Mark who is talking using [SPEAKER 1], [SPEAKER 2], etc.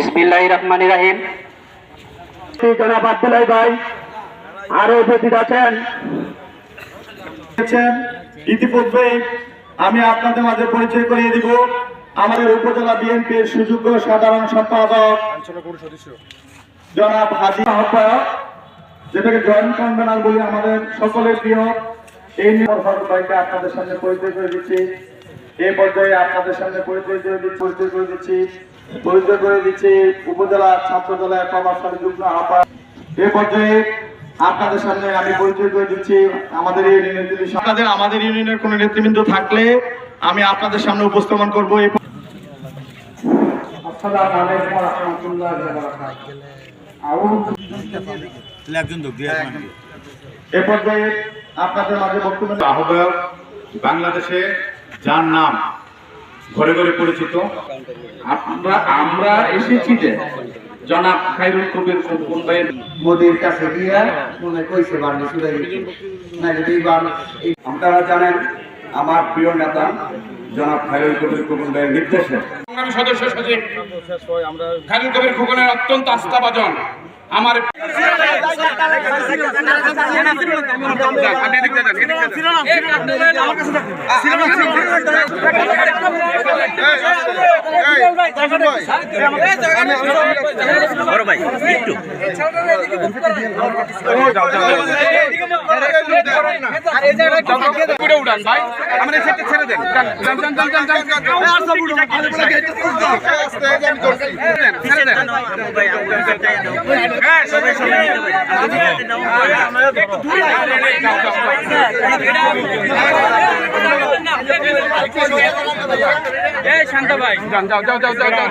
[SPEAKER 1] ইসমিল্লাহ রহমান রাহিম।
[SPEAKER 2] জনাব আব্দুল্লাহ ভাই, আরও উপস্থিত আছেন।
[SPEAKER 3] ইতিপূর্বে আমি আপনাদের মাঝে পরিচয় করিয়ে দিব। আমাদের উপজেলা বিএনপির সুযোগ্য সাধারণ সম্পাদক জনাব হাজি আহ্বায়ক, যেটাকে জয়েন্ট কনভেনার বলি আমাদের সকলের প্রিয়। এই ভাইকে আপনাদের সামনে পরিচয় করে দিচ্ছি। এই পর্যায়ে আপনাদের সামনে পরিচয় করে দিচ্ছি, পরিচয় করে দিচ্ছি পরিচয় করে দিচ্ছি উপজেলা ছাত্র দলের প্রভাবশালী যুগ্ম আহ্বায়ক। এই পর্যায়ে আপনাদের সামনে আমি পরিচয় করে দিচ্ছি আমাদের ইউনিয়নের যিনি আপনাদের, আমাদের ইউনিয়নের কোনো নেতৃবৃন্দ থাকলে আমি আপনাদের সামনে উপস্থাপন করব। এই। এ আপনাদের মাঝে বক্তব্য
[SPEAKER 4] আহ্বায়ক বাংলাদেশে যার নাম ঘরে ঘরে পরিচিত।
[SPEAKER 2] আমরা আমরা এসেছি যে জনাব খাইরুল কবির খোকন ভাইয়ের
[SPEAKER 5] মোদির কাছে গিয়া মনে কইছে বার্নি শুধু না যদি
[SPEAKER 3] আপনারা জানেন আমার প্রিয় নেতা জনাব খায়রুল কবির খোকন ভাইয়ের নির্দেশে।
[SPEAKER 6] সংগ্রামী সদস্য সচিব খালিদ কবির খোকনের অত্যন্ত আস্থাভাজন আমার আমরা ছেড়ে দেন যান, যান, যান, যান, যান, যান, যান। ছেড়ে দেন। হ্যাঁ, সবাই সবাই। যান, যাও যাও যাও যাও যাও